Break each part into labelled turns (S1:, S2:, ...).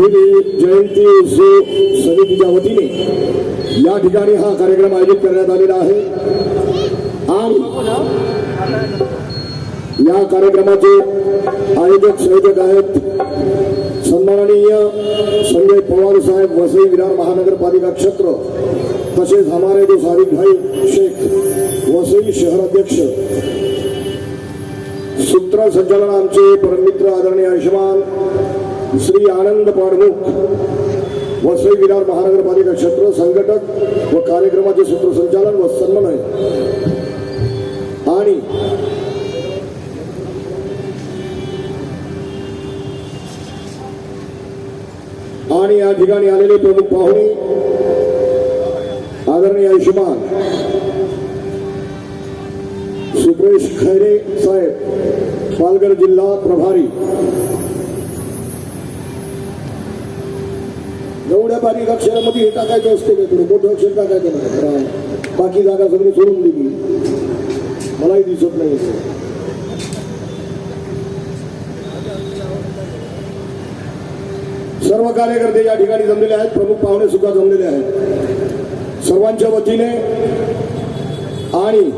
S1: शिवभूमी जयंती उत्सव समितीच्या वतीने या ठिकाणी हा कार्यक्रम आयोजित करण्यात आलेला आहे. आणि या कार्यक्रमाचे आयोजक संयोजक आहेत सन्माननीय संजय पवार साहेब वसई विरार महानगरपालिका क्षेत्र तसेच हमारे जो सारिक भाई शेख वसई शहर अध्यक्ष सूत्र संचालन आमचे परममित्र आदरणीय आयुष्यमान श्री आनंद पाडमुख श्री विरार महानगरपालिका क्षेत्र संघटक व कार्यक्रमाचे सूत्रसंचालन व सन्मानय आणि आणि या ठिकाणी आलेले प्रमुख पाहुणे आदरणीय आयुष्यमान सुप्रेश खैरे साहेब पालघर जिल्हा प्रभारी. एवढ्या बारीक अक्षरामध्ये हे टाकायचं असते काय तुला मोठं अक्षर टाकायचं नाही. बाकी जागा सगळी सोडून दिली मलाही दिसत नाही सर्व कार्यकर्ते या ठिकाणी जमलेले आहेत. प्रमुख पाहुणे सुद्धा जमलेले आहेत. सर्वांच्या वतीने आणि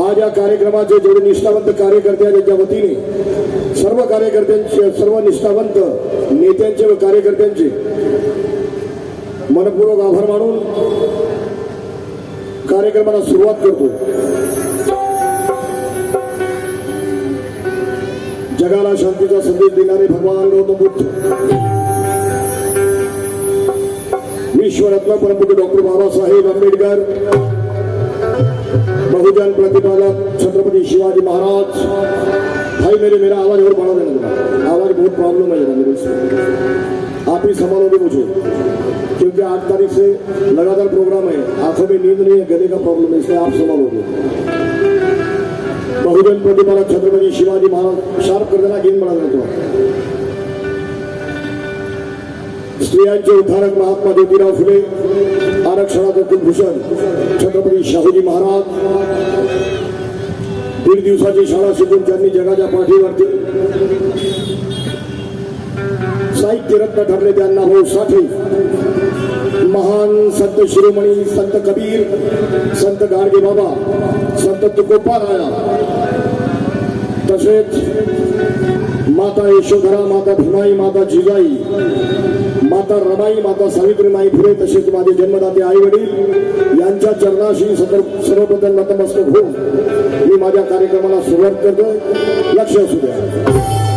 S1: आज या कार्यक्रमाचे जेवढे निष्ठावंत कार्यकर्ते आहेत त्यांच्या वतीने सर्व कार्यकर्त्यांचे सर्व निष्ठावंत नेत्यांचे व कार्यकर्त्यांचे मनपूर्वक आभार मानून कार्यक्रमाला सुरुवात करतो. जगाला शांतीचा संदेश देणारे भगवान गौतम बुद्ध विश्वरत्न परमपूज्य डॉक्टर बाबासाहेब आंबेडकर बहुजन प्रतिपादक छत्रपति शिवाजी महाराज। भाई मेरे मेरा आवाज और बढ़ा देना आवाज बहुत प्रॉब्लम है मेरे से आप ही संभालोगे मुझे। क्योंकि आठ तारीख से लगातार प्रोग्राम है। आंखों में नींद नहीं है गले का प्रॉब्लम है इसलिए आप संभालोगे। बहुजन प्रतिपादक छत्रपति शिवाजी महाराज शार्प कर देना गेंद बढ़ा देना स्त्रियांचे उद्धारक महात्मा ज्योतिराव फुले आरक्षणाचं कुलभूषण छत्रपती शाहूजी महाराज. दीड दिवसाची शाळा शिकून त्यांनी जगाच्या पाठीवरती साहित्यरत्न ठरले त्यांना भाऊ साठे महान संत शिरोमणी संत कबीर संत गाडगे बाबा संत तुकोपाराया तसेच माता यशोधरा माता भीमाई माता जिजाई माता रमाई माता सावित्रीमाई फुले तसेच माझे जन्मदाते आई वडील यांच्या चरणाशी सर्वप्रथम नतमस्तक होऊन मी माझ्या कार्यक्रमाला सुरुवात करतो लक्ष असू द्या.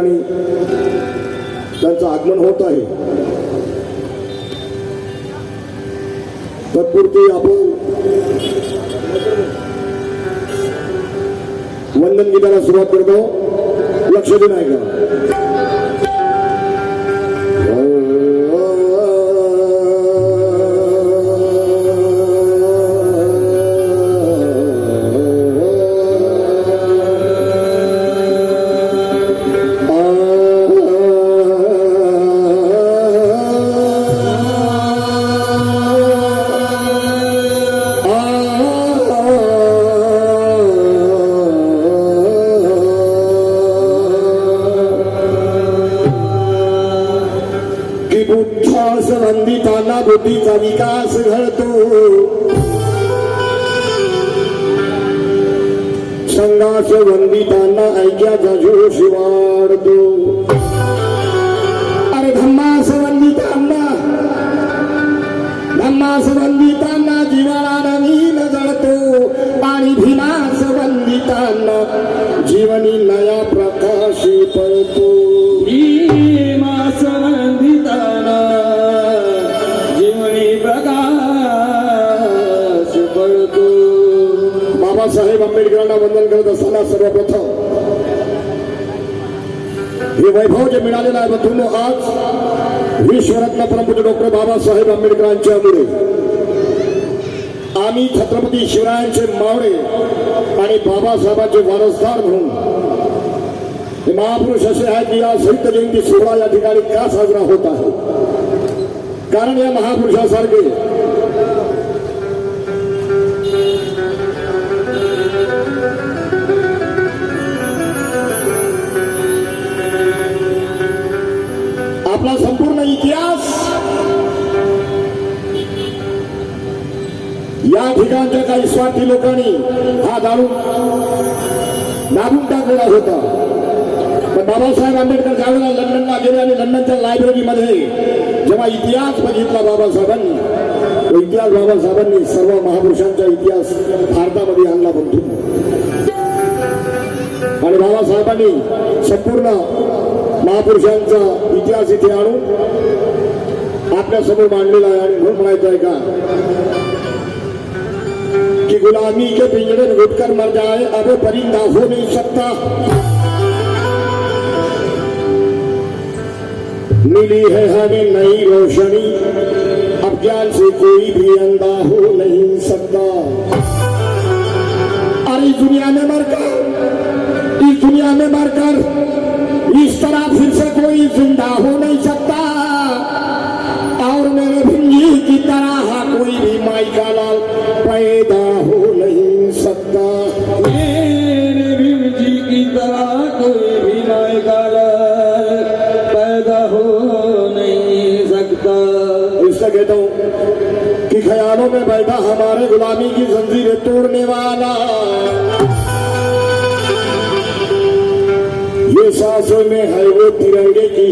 S1: ठिकाणी त्यांचं आगमन होत आहे. तत्पुरती आपण वंदन गीताला सुरुवात करतो. लक्ष देऊन नाही देशाचा विकास घडतो. संघास वंदितांना ऐक्याचा जोश वाढतो. अरे धम्मास वंदितांना धम्मास वंदितांना जीवाला नवीन जळतो आणि भीमास वंदितांना जीवनी नया प्रकाशी पडतो
S2: भीमास वंदिताना प्रकाश पडतो.
S1: बाबासाहेब आंबेडकरांना वंदन करत असताना सर्वप्रथम हे वैभव जे मिळालेलं आहे. बंधूंनो आज विश्वरत्न परमपूज्य डॉक्टर बाबासाहेब आंबेडकरांच्यामुळे आम्ही छत्रपती शिवरायांचे मावळे आणि बाबासाहेबांचे वारसदार म्हणून महापुरुष असे आहेत की या संयुक्त जयंती सोहळा या ठिकाणी का साजरा होत आहे? कारण या महापुरुषासारखे. आपला संपूर्ण इतिहास या ठिकाणच्या काही स्वार्थी लोकांनी हा दारू दाबून टाकलेला होता. पण बाबासाहेब आंबेडकर ज्यावेळेला लंडनला गेले आणि लंडनच्या लायब्ररीमध्ये जेव्हा इतिहास म्हणजे बघितला बाबासाहेबांनी तो इतिहास बाबासाहेबांनी सर्व महापुरुषांचा इतिहास भारतामध्ये आणला बनतो आणि बाबासाहेबांनी संपूर्ण महापुरुषांचा इतिहास इथे आणून आपल्यासमोर मांडलेला आहे. आणि म्हणून म्हणायचं आहे का? की गुलामी के पिंजरे में घुटकर मर जाए अबे परिंदा हो नहीं सकता. मिली है हमें नई रोशनी। अब ज्ञान से कोई भी अंधा हो नहीं सकता। और इस दुनिया में मरकर इस दुनिया में मरकर इस तरह फिर से कोई जिंदा हो नहीं सकता।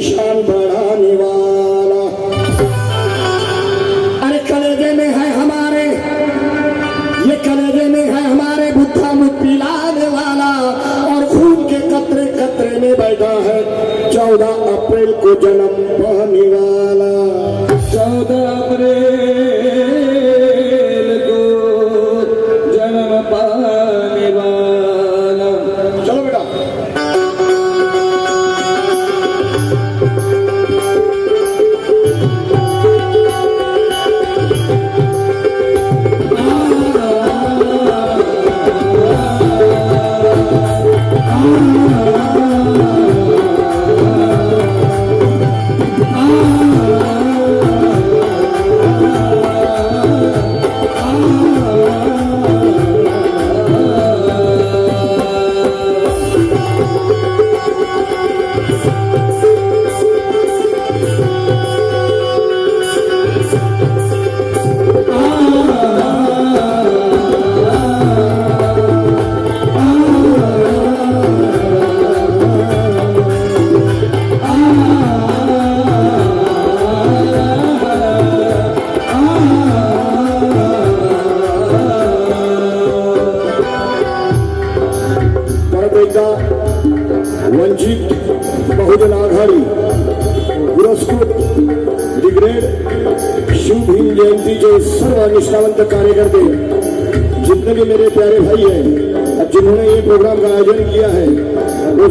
S1: शान बढ़ाने वाला। अरे कलेजे में है हमारे, ये कलेजे में है हमारे बुद्धा मुख पिलाने वाला। और खून के कतरे कतरे में बैठा है, चौदह अप्रैल को जन्म।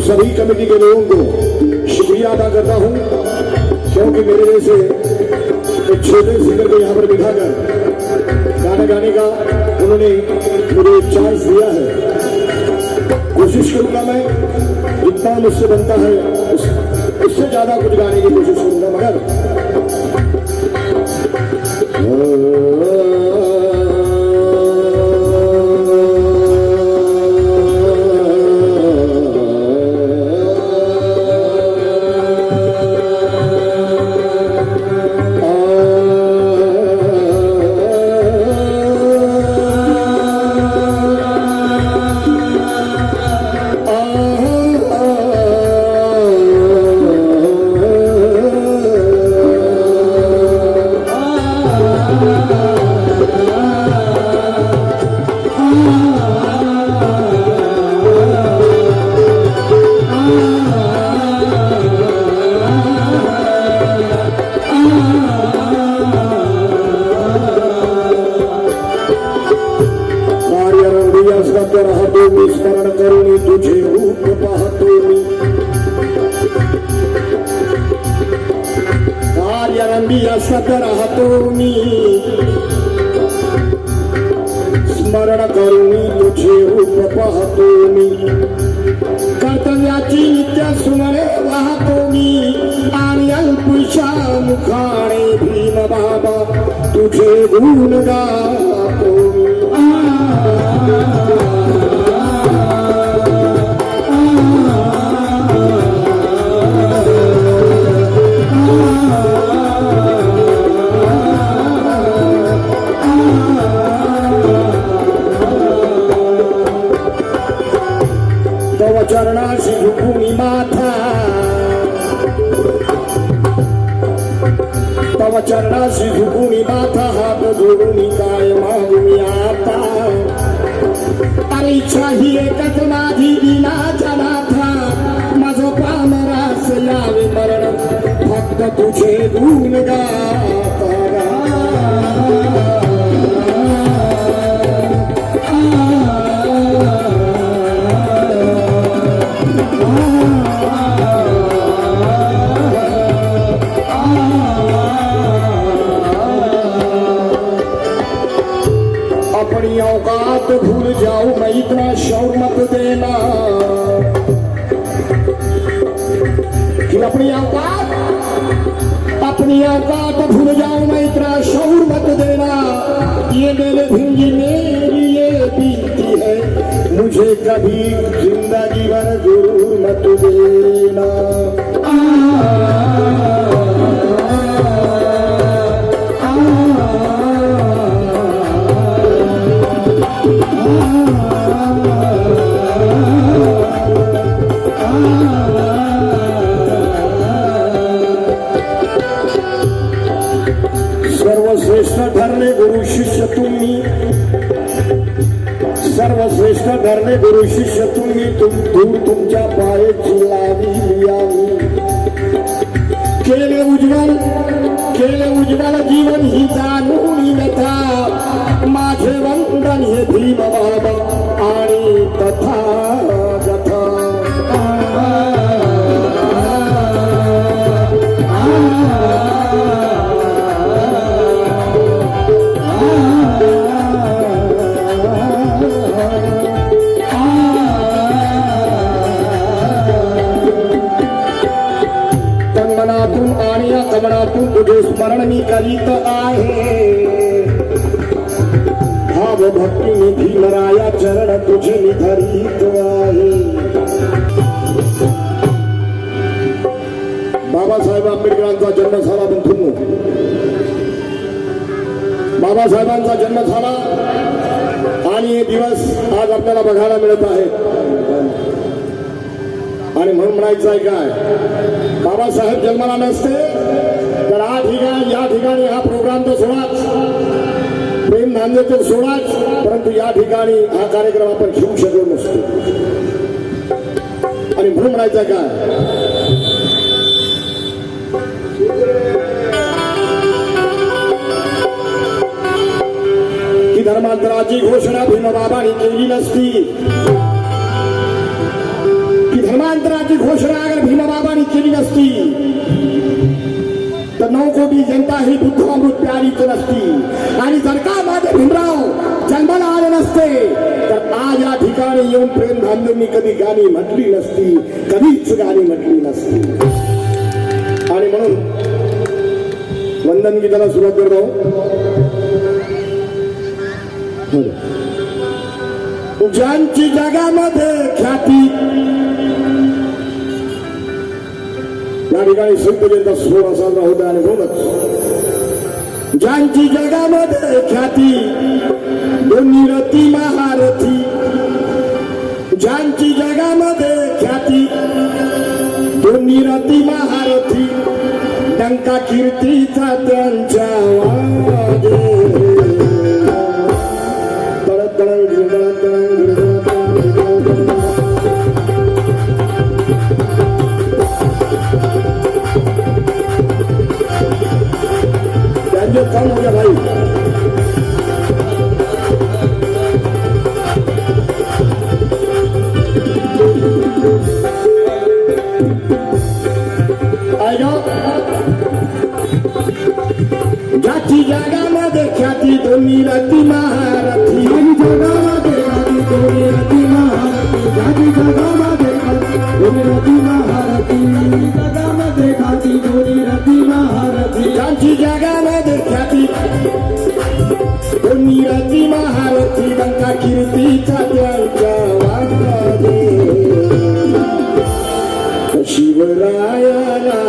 S1: सभी कमेटी के लोगों को शुक्रिया अदा करता हूँ क्योंकि मेरे जैसे एक छोटे सिंगर को यहाँ पर बिठाकर गाना गाने का उन्होंने मुझे चांस दिया है। कोशिश करूँगा मैं जितना मुझसे बनता है उस, उससे ज़्यादा कुछ गाने की कोशिश करूँगा मगर अल्पशा मुखाने भीम बाबा तुझे गुण गातो. चरणाशी झुकुनी माथा हात जोडून काय मागून आता अरे इच्छा ही एकच माझी दिनाच्या नाथा माझं पाम रास यावे मरण फक्त तुझे गुण गाता अपनी बात भूल जाऊं मैं इतना शौर मत देना। कि अपनी औकात अपनी औकात भूल जाऊं मैं इतना शौर मत देना। ये मेरे भिंगी मेरी ये बीती है। मुझे कभी जिंदगी भर जरूर मत देना। तुझे स्मरण मी करीत आहे. भाव भक्ती भीमराया चरण तुझे मी धरीत आहे. बाबासाहेब आंबेडकरांचा जन्म झाला बंधूंनो बाबासाहेबांचा जन्म झाला आणि हे दिवस आज आपल्याला बघायला मिळत आहे. आणि म्हणून म्हणायचं आहे काय? बाबासाहेब जन्माला नसते तर हा ठिकाण या ठिकाणी हा प्रोग्राम तर सोडाच. प्रेम नांदे तर सोडाच परंतु या ठिकाणी हा कार्यक्रम आपण घेऊ शकलो नसतो. म्हणून म्हणायचं काय? की धर्मांतराची घोषणा भीमबाबांनी केली नसती. की धर्मांतराची घोषणा अगर भीमबाबांनी केली नसती. तर नऊ कोटी जनता ही बुद्ध अमृत प्यारीच नसती. आणि जर का माझे भीमराव जन्माला आले नसते तर आज या ठिकाणी येऊन प्रेम धामदेवनी कधी गाणी म्हटली नसती कधीच गाणी म्हटली नसती. आणि म्हणून वंदन गीताला सुरुवात करतो. ज्यांची जगामध्ये ख्याती या ठिकाणी संत जयंता सोहळा साजरा होता आणि म्हणूनच ज्यांची जगामध्ये ख्याती दोन्ही रथी महारथी. ज्यांची जगामध्ये ख्याती दोन्ही रथी महारथी. डंका कीर्तीचा त्यांच्या वाजे शिवरायाला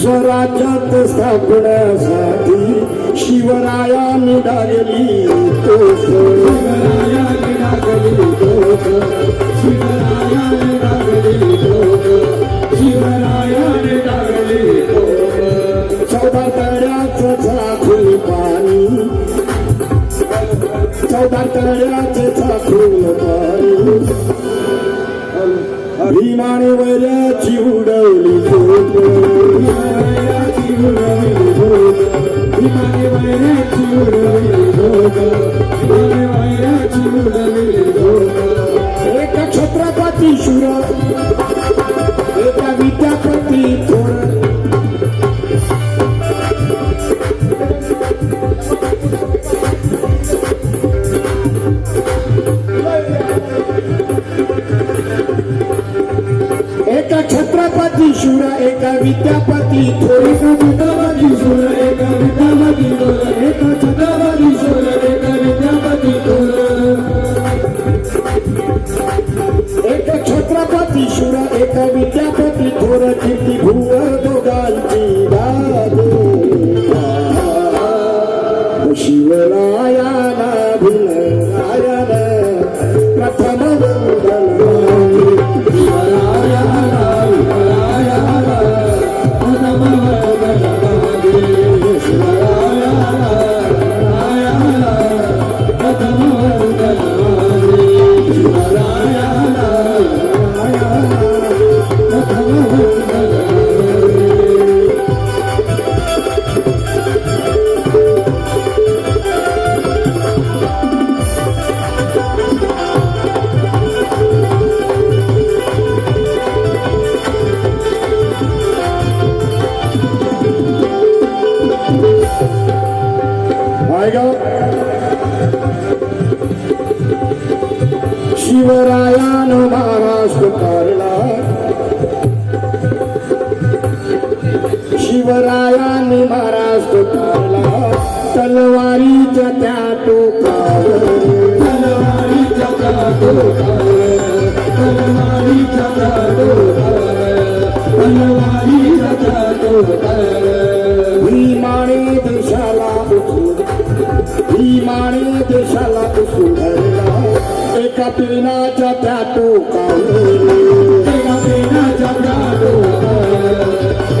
S1: स्वराज्यात स्थापण्यासाठी शिवराया निघालेली तो शिवराया निघालेली तोफ. शिवराया निघालेली शिवराया निघालेली चौदा तळ्याचं झाकून पाणी. चौदा तळ्याचे झाकून पाणी. भीमाने वैराची उडवली झोप. वैराची उडवली झोप भीमाने वैराची उडवली झोप. भीमाने वैराची उडवली झोप. शिवरायानं महाराष्ट्र तारला शिवरायाने महाराष्ट्र तारला तलवारीच्या त्या टोकावर
S2: तलवारीच्या तलवारीच्या तलवारीच्या.
S1: भीमाने उचलून भीमाने देशाला उचलून धरला एका पिनाच्या त्या टोकावर
S2: एका पेनाच्या जादूवर,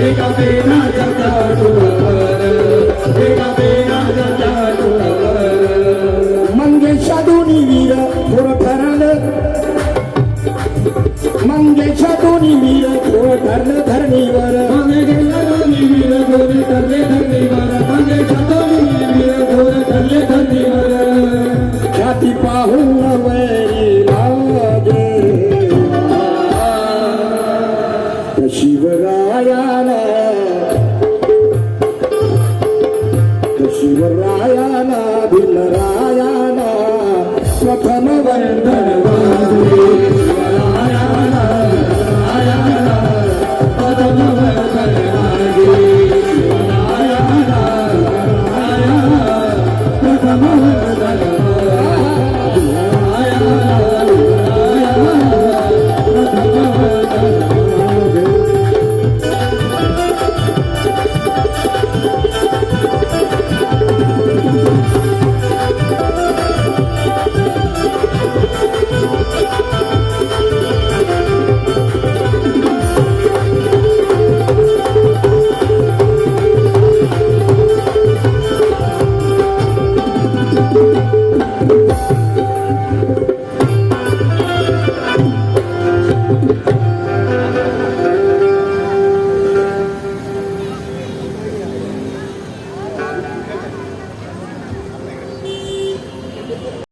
S2: एका पेनाच्या जादूवर, एका पेनाच्या जादूवर.
S1: मंगेशा दोन्ही वीर थोडं